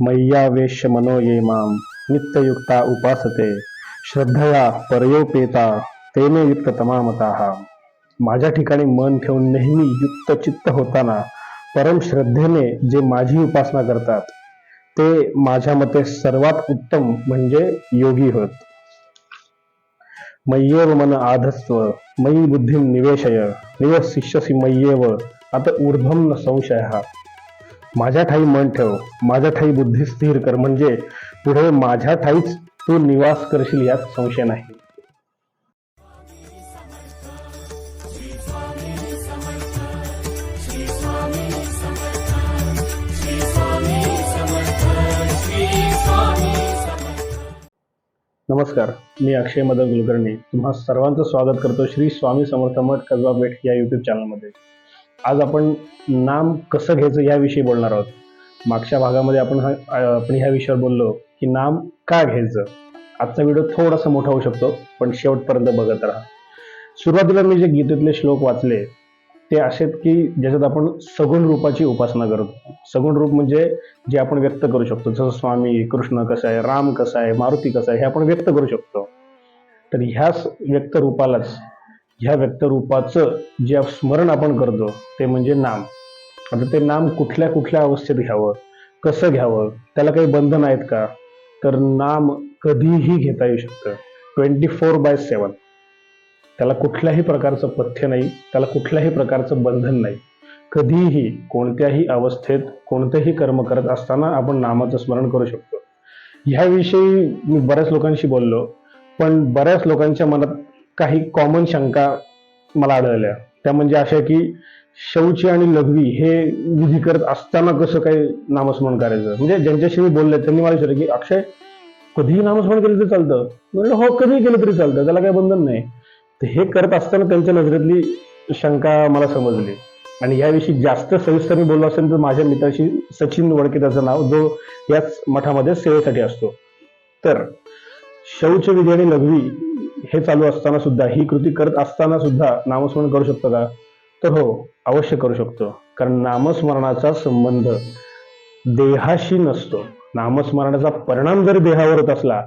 मय्यावेश्य मनो ये माम नित्ययुक्ता उपासते श्रद्धया परयोपेता तेने युक्त तमामता माझ्या ठिकाणी मन ठेवून नेहमी युक्त चित्त होताना परम श्रद्धेने जे माझी उपासना करतात ते माझ्या मते सर्वात उत्तम म्हणजे योगी होत। मय्येव मन आधस्व मयी बुद्धी निवेशय निवशिष्यसी मय्येव आता ऊर्ध्वम न संशय। माझ्या ठाई मन ठेव माझ्या ठाई बुद्धी स्थिर कर. म्हणजे पुढे माझ्या ठाईच तू निवास करशील यात संशय नाही. नमस्कार मी अक्षय मदन कुलकर्णी. तुम्हा सर्वांचं स्वागत करतो श्री स्वामी समर्थ मठ कसबा बेठ या युट्यूब चॅनलमध्ये आज आपण नाम कसं घ्यायचं याविषयी बोलणार आहोत. मागच्या भागामध्ये आपण हा आपण ह्या विषयावर बोललो की नाम का घ्यायचं. आजचा व्हिडिओ थोडासा मोठा होऊ शकतो पण शेवटपर्यंत बघत राहा. सुरुवातीला मी जे गीतेतले श्लोक वाचले ते असे की ज्याच्यात आपण सगुण रूपाची उपासना करतो. सगुण रूप म्हणजे जे आपण व्यक्त करू शकतो जसं स्वामी कृष्ण कसं आहे राम कसं आहे मारुती कसं आहे हे आपण व्यक्त करू शकतो. तर ह्याच व्यक्त रूपालाच ह्या व्यक्तरूपाचं जे स्मरण आपण करतो ते म्हणजे नाम. आता ते नाम कुठल्या कुठल्या अवस्थेत घ्यावं? कसं घ्यावं? त्याला काही बंधन आहेत का? तर नाम कधीही घेता येऊ शकतं. Twenty four by seven. त्याला कुठल्याही प्रकारचं पथ्य नाही त्याला कुठल्याही प्रकारचं बंधन नाही. कधीही कोणत्याही अवस्थेत कोणतेही कर्म करत असताना आपण नामाचं स्मरण करू शकतो. ह्याविषयी मी बऱ्याच लोकांशी बोललो पण बऱ्याच लोकांच्या मनात काही कॉमन शंका मला आढळल्या. त्या म्हणजे अशा की शौची आणि लघवी हे विधी करत असताना कसं काही नामस्मरण करायचं? म्हणजे ज्यांच्याशी मी बोलले त्यांनी मला विचारलं की अक्षय कधीही नामस्मरण केलं तरी चालतं? म्हणलं हो कधीही केलं तरी चालतं त्याला काही बंधन नाही. तर हे करत असताना त्यांच्या नजरेतली शंका मला समजली. आणि याविषयी जास्त सविस्तर मी बोललो असेल तर माझ्या मित्राशी सचिन वडके त्याचं नाव जो याच मठामध्ये सेवेसाठी असतो. तर शौच विधी आणि लघवी हे चालू असताना सुद्धा ही कृती करत असताना सुद्धा नामस्मरण करू शकतो का? तर हो अवश्य करू शकतो. कारण नामस्मरणाचा संबंध देहाशी नसतो. नामस्मरणाचा परिणाम जरी देहावर होत असला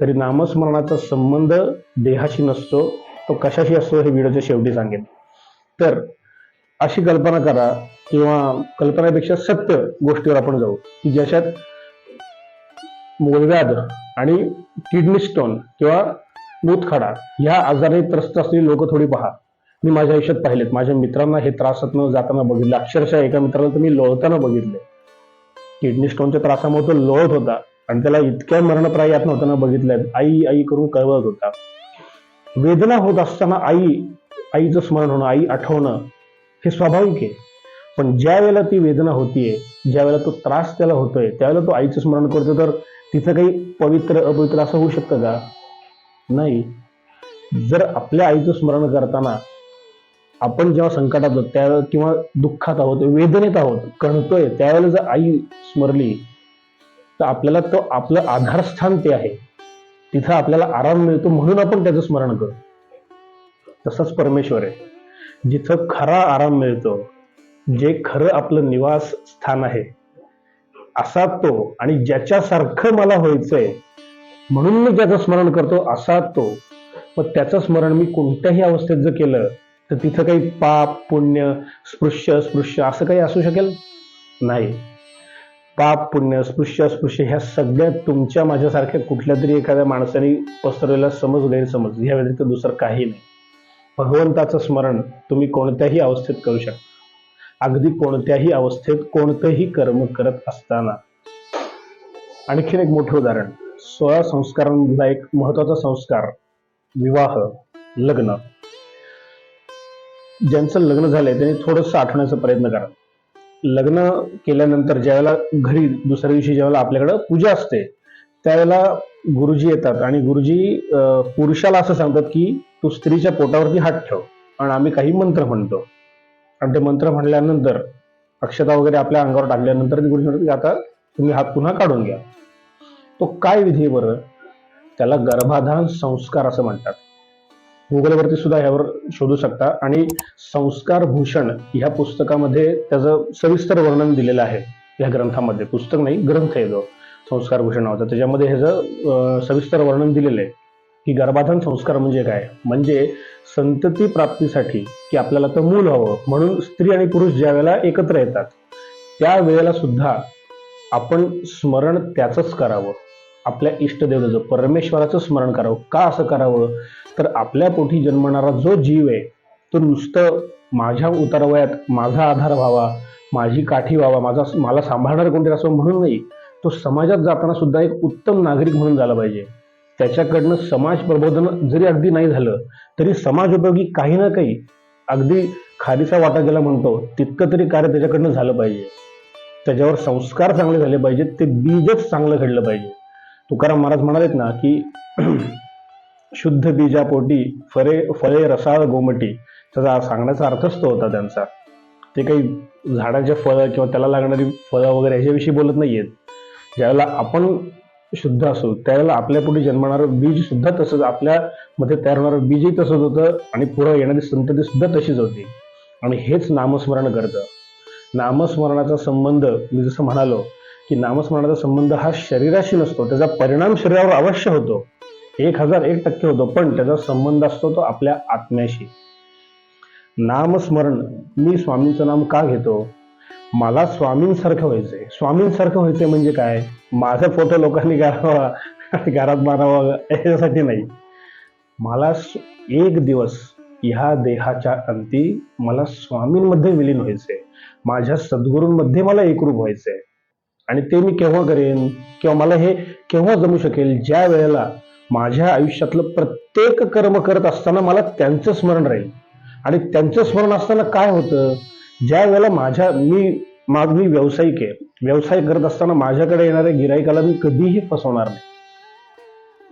तरी नामस्मरणाचा संबंध देहाशी नसतो तो कशाशी असतो हे व्हिडिओच्या शेवटी सांगेन. तर अशी कल्पना करा किंवा कल्पनेपेक्षा सत्य गोष्टीवर आपण जाऊ की ज्याच्यात मूलव्याध आणि किडनी स्टोन किंवा मूतखडा ह्या आजाराने त्रस्त असलेली लोक थोडी पहा. मी माझ्या आयुष्यात पाहिलेत. माझ्या मित्रांना हे त्रासातनं जाताना बघितलं. अक्षरशः एका मित्राला तर मी लोळताना बघितले. किडनी स्टोनच्या त्रासामुळे तो लोळत होता आणि त्याला इतक्या मरणप्राय यातनं होताना बघितलंय आई आई करून कळवत होता. वेदना होत असताना आई आईचं स्मरण होणं आई आठवणं हे स्वाभाविक आहे. पण ज्या वेळेला ती वेदना होतीये ज्या वेळेला तो त्रास त्याला होतोय त्यावेळेला तो आईचं स्मरण करतो तर तिथं काही पवित्र अपवित्र असं होऊ शकतं का? नाही. जर आपल्या आईचं स्मरण करताना आपण जेव्हा संकटात आहोत त्या किंवा दुःखात आहोत वेदनेत आहोत कणतोय त्यावेळेला जर आई स्मरली तर आपल्याला तो आपलं आधारस्थान ते आहे. तिथं आपल्याला आराम मिळतो म्हणून आपण त्याचं स्मरण करतो. तसंच परमेश्वर आहे. जिथं खरा आराम मिळतो जे खरं आपलं निवास स्थान आहे असा तो आणि ज्याच्यासारखं मला व्हायचंय म्हणून मी त्याचं स्मरण करतो असा तो. मग त्याचं स्मरण मी कोणत्याही अवस्थेत जर केलं तर तिथं काही पाप पुण्य स्पृश्य स्पृश्य असं काही असू शकेल? नाही. पाप पुण्य स्पृश्य अस्पृश्य ह्या सगळ्या तुमच्या माझ्यासारख्या कुठल्या तरी एखाद्या माणसाने पसरवलेला समज गैरसमज या व्यतिरिक्त दुसरं काही नाही. भगवंताचं स्मरण तुम्ही कोणत्याही अवस्थेत करू शकता. अगदी कोणत्याही अवस्थेत कोणतंही कर्म करत असताना. आणखीन एक मोठं उदाहरण. सोळा संस्कारांमधला एक महत्त्वाचा संस्कार विवाह लग्न. ज्यांचं लग्न झालंय त्यांनी थोडंसं आठवण्याचा प्रयत्न करा. लग्न केल्यानंतर ज्यावेळेला घरी दुसऱ्या दिवशी ज्यावेळेला आपल्याकडं पूजा असते त्यावेळेला गुरुजी येतात आणि गुरुजी अं, पुरुषाला असं सांगतात की तू स्त्रीच्या पोटावरती हात ठेव आणि आम्ही काही मंत्र म्हणतो. आणि ते मंत्र म्हणल्यानंतर अक्षता वगैरे आपल्या अंगावर टाकल्यानंतर गुरुजी म्हणतात की आता तुम्ही हात पुन्हा काढून घ्या. तो काय विधी आहे बरं? त्याला गर्भाधान संस्कार असं म्हणतात. गुगलवरती सुद्धा ह्यावर शोधू शकता. आणि संस्कार भूषण ह्या पुस्तकामध्ये त्याचं सविस्तर वर्णन दिलेलं आहे. या ग्रंथामध्ये. पुस्तक नाही ग्रंथ आहे जो संस्कार भूषण नावाचा. त्याच्यामध्ये ह्याचं सविस्तर वर्णन दिलेलं आहे की गर्भाधान संस्कार म्हणजे काय? म्हणजे संतती प्राप्तीसाठी की आपल्याला तर मूल हवं. म्हणून स्त्री आणि पुरुष ज्या वेळेला एकत्र येतात त्या वेळेला सुद्धा आपण स्मरण त्याचंच करावं. आपल्या इष्टदेवतेचं परमेश्वराचं स्मरण करावं. का असं करावं? तर आपल्या पोटी जन्मणारा जो जीव आहे तो नुसतं माझ्या उतारवयात माझा आधार व्हावा माझी काठी व्हावा माझा मला सांभाळणार कोणतरी असं म्हणून नाही तो समाजात जाताना सुद्धा एक उत्तम नागरिक म्हणून झाला पाहिजे. त्याच्याकडनं समाज प्रबोधन जरी अगदी नाही झालं तरी समाज उपयोगी काही ना काही अगदी खारीचा वाटा ज्याला म्हणतो तितकं तरी कार्य त्याच्याकडनं झालं पाहिजे. त्याच्यावर संस्कार चांगले झाले पाहिजेत ते बीजच चांगलं घडलं पाहिजे. तुकाराम महाराज म्हणालेत ना की शुद्ध बीजापोटी फळे फळे रसाळ गोमटी त्याचा सांगण्याचा अर्थच तो होता त्यांचा. ते काही झाडाचे फळं किंवा त्याला लागणारी फळं वगैरे ह्याच्याविषयी बोलत नाहीयेत. ज्यावेळेला आपण शुद्ध असू त्यावेळेला आपल्यापुढे जन्मणारं बीज सुद्धा तसंच आपल्यामध्ये तयार होणारं बीजही तसंच होतं आणि पुढे येणारी संतती सुद्धा तशीच होती. आणि हेच नामस्मरण करतं. नामस्मरणाचा संबंध मी जसं म्हणालो की नामस्मरणाचा संबंध हा शरीराशी नसतो त्याचा परिणाम शरीरावर अवश्य होतो. एक हजार एक टक्के होतो पण त्याचा संबंध असतो तो आपल्या आत्म्याशी. नामस्मरण मी स्वामींचं नाम का घेतो? मला स्वामींसारखं व्हायचंय. स्वामींसारखं व्हायचंय म्हणजे काय? माझा फोटो लोकांनी गारावा आणि घरात मारावा याच्यासाठी नाही. मला एक दिवस ह्या देहाच्या अंती मला स्वामींमध्ये विलीन व्हायचंय. माझ्या सद्गुरूंमध्ये मला एकरूप व्हायचंय. आणि ते मी केव्हा करेन? किंवा मला हे केव्हा जमू शकेल? ज्या वेळेला माझ्या आयुष्यातलं प्रत्येक कर्म करत असताना मला त्यांचं स्मरण राहील. आणि त्यांचं स्मरण असताना काय होतं? ज्या वेळेला माझ्या मी माझ मी व्यावसायिक आहे. व्यवसाय करत असताना माझ्याकडे येणाऱ्या गिराईकाला मी कधीही फसवणार नाही.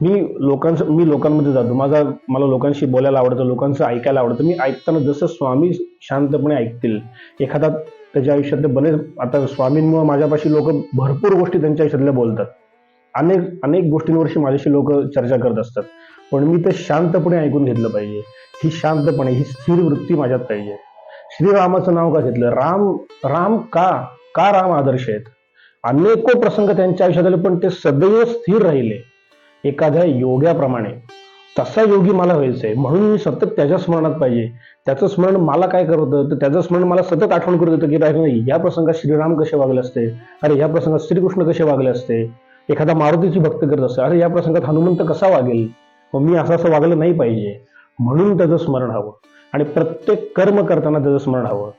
मी लोकांचं मी लोकांमध्ये जातो. माझा मला लोकांशी बोलायला आवडतं लोकांचं ऐकायला आवडतं. मी ऐकताना जसं स्वामी शांतपणे ऐकतील एखादा त्याच्या आयुष्यातले बरेच आता स्वामींमुळे माझ्यापाशी लोक भरपूर गोष्टी त्यांच्या आयुष्यातल्या बोलतात. अनेक अनेक गोष्टींवरशी माझ्याशी लोक चर्चा करत असतात. पण मी ते शांतपणे ऐकून घेतलं पाहिजे. ही शांतपणे ही स्थिर वृत्ती माझ्यात पाहिजे. श्रीरामाचं नाव का घेतलं? राम राम का का राम आदर्श आहेत? अनेको प्रसंग त्यांच्या आयुष्यात आले पण ते सदैव स्थिर राहिले. एखाद्या योग्याप्रमाणे. तसा योगी मला व्हायचंय. म्हणून मी सतत त्याच्या स्मरणात पाहिजे. त्याचं स्मरण मला काय करत होतं? तर त्याचं स्मरण मला सतत आठवण करत होतं की नाही या प्रसंगात श्रीराम कसे वागले असते? अरे या प्रसंगात श्रीकृष्ण कसे वागले असते? एखादा मारुतीची भक्त करत असते. अरे या प्रसंगात हनुमंत कसा वागेल? मग मी असं असं वागलं नाही पाहिजे. म्हणून त्याचं स्मरण हवं. आणि प्रत्येक कर्म करताना त्याचं स्मरण हवं.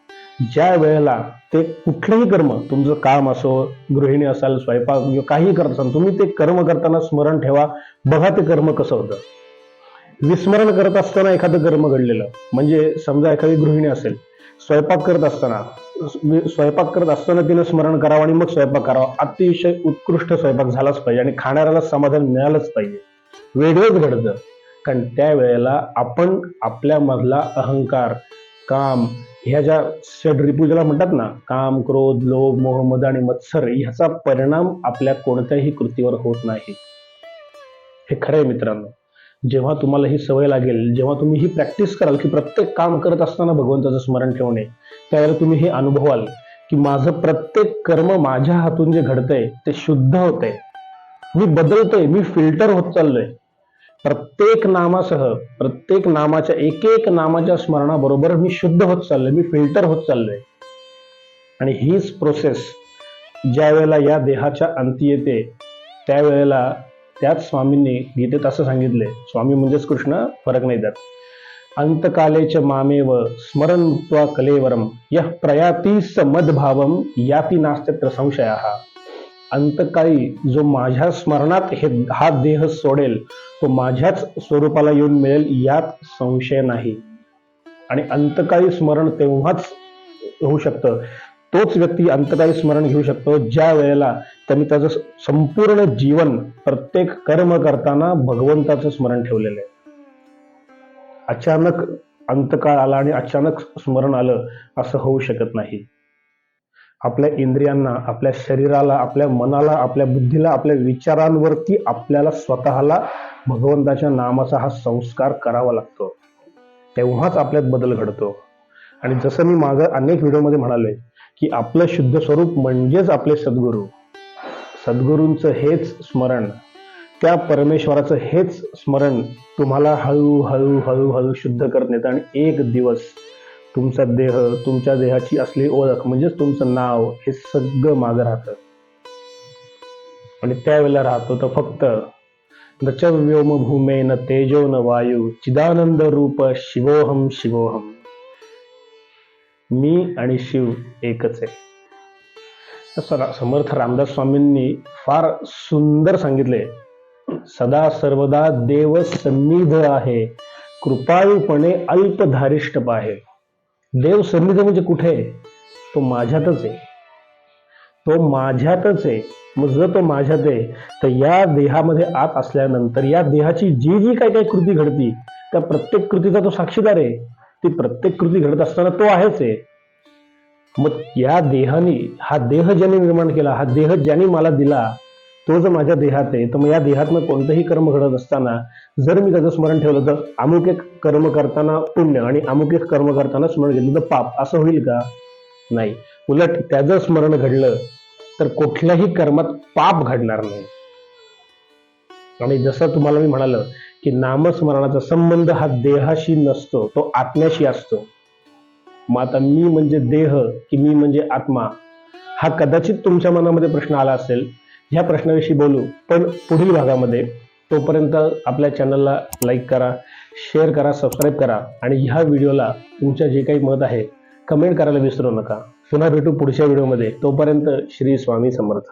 ज्या वेळेला ते कुठलंही कर्म तुमचं काम असो गृहिणी असाल स्वयंपाक म्हणजे किंवा काही करत असाल तुम्ही ते कर्म करताना स्मरण ठेवा. बघा ते कर्म कसं होतं. विस्मरण करत असताना एखादं कर्म घडलेलं म्हणजे समजा एखादी गृहिणी असेल स्वयंपाक करत असताना स्वयंपाक करत असताना तिनं स्मरण करावं आणि मग स्वयंपाक करावा. अतिशय उत्कृष्ट स्वयंपाक झालाच पाहिजे आणि खाणाऱ्याला समाधान मिळालंच पाहिजे. वेगळंच घडतं. कारण त्यावेळेला आपण आपल्यामधला अहंकार काम ह्या ज्या षड रिपू ज्याला म्हणतात ना काम क्रोध लोभ मोहम्मद आणि मत्सर ह्याचा परिणाम आपल्या कोणत्याही कृतीवर होत नाही. हे खरं आहे मित्रांनो. जेव्हा तुम्हाला ही सवय लागेल जेव्हा तुम्ही ही प्रॅक्टिस कराल की प्रत्येक काम करत असताना भगवंताचं स्मरण ठेवणे त्यावेळेला तुम्ही हे अनुभवाल की माझं प्रत्येक कर्म माझ्या हातून जे घडतंय ते शुद्ध होतंय. मी बदलतोय मी फिल्टर होत चाललोय. प्रत्येक नामासह प्रत्येक नामाच्या एक एक नामाच्या स्मरणाबरोबर मी शुद्ध होत चाललोय मी फिल्टर होत चाललोय. आणि हीच प्रोसेस ज्या वेळेला या देहाच्या अंती येते त्यावेळेला त्याच स्वामींनी गीतेत असं सांगितलंय स्वामी म्हणजेच कृष्ण फरक नाही त्यात अंतकालेच मामेव स्मरण कलेवरम यः प्रयाती मदभावम याती नास्त्यत्र हा अंतकाळी जो माझ्या स्मरणात हे हा देह सोडेल तो माझ्याच स्वरूपाला येऊन मिळेल यात संशय नाही. आणि अंतकाळी स्मरण तेव्हाच होऊ शकतं. तोच व्यक्ती अंतकाळी स्मरण घेऊ शकतो ज्या वेळेला त्यांनी त्याचं संपूर्ण जीवन प्रत्येक कर्म करताना भगवंताचं स्मरण ठेवलेलं आहे. अचानक अंतकाळ आला आणि अचानक स्मरण आलं असं होऊ शकत नाही. आपल्या इंद्रियांना आपल्या शरीराला आपल्या मनाला आपल्या बुद्धीला आपल्या विचारांवरती आपल्याला स्वतःला भगवंताच्या नामाचा हा संस्कार करावा लागतो. तेव्हाच आपल्यात बदल घडतो. आणि जसं मी मागं अनेक व्हिडिओमध्ये म्हणालोय की आपलं शुद्ध स्वरूप म्हणजेच आपले सद्गुरू. सद्गुरूंचं हेच स्मरण त्या परमेश्वराचं हेच स्मरण तुम्हाला हळूहळू हळूहळू शुद्ध करत नेतं आणि एक दिवस तुमचा देह तुमच्या देहाची असली ओळख म्हणजेच तुमचं नाव हे सगळं मागं राहतं. आणि त्यावेळेला राहतो तर फक्त न च व्योम भूमेन न तेजो न वायू चिदानंद रूप शिवोहम शिवोहम मी आणि शिव एकच आहे. समर्थ रामदास स्वामींनी फार सुंदर सांगितले. सदा सर्वदा देव सन्निध आहे कृपाळूपणे अल्पधारिष्ट पाहे. देव सन्निध म्हणजे कुठे? आहे? तो माझ्यातच आहे. तो माझ्यातच आहे. मग जर तो माझ्यात आहे तर या देहामध्ये आत असल्यानंतर या देहाची जी जी काही काही कृती घडती त्या प्रत्येक कृतीचा तो साक्षीदार आहे. ती प्रत्येक कृती घडत असताना तो आहेच आहे. मग या देहाने हा देह ज्याने निर्माण केला हा देह ज्याने मला दिला तो जर माझ्या देहात आहे तर मग या देहातनं कोणतंही कर्म घडत असताना जर मी त्याचं स्मरण ठेवलं तर अमुक एक कर्म करताना पुण्य आणि अमुक एक कर्म करताना स्मरण घेतलं तर पाप. असं होईल का? नाही. उलट त्याचं स्मरण घडलं तर कुठल्याही कर्मात पाप घडणार नाही. आणि जसं तुम्हाला मी म्हणालं की नामस्मरणाचा संबंध हा देहाशी नसतो तो आत्म्याशी असतो. मग आता मी म्हणजे देह की मी म्हणजे आत्मा हा कदाचित तुमच्या मनामध्ये प्रश्न आला असेल ह्या प्रश्नाविषयी बोलू. पण पुढील भागामध्ये तोपर्यंत आपल्या चॅनलला लाईक करा शेअर करा सबस्क्राईब करा आणि ह्या व्हिडिओला तुमच्या जे काही मत आहे कमेंट करायला विसरू नका. पुन्हा भेटू पुढच्या व्हिडिओमध्ये. तोपर्यंत श्री स्वामी समर्थ.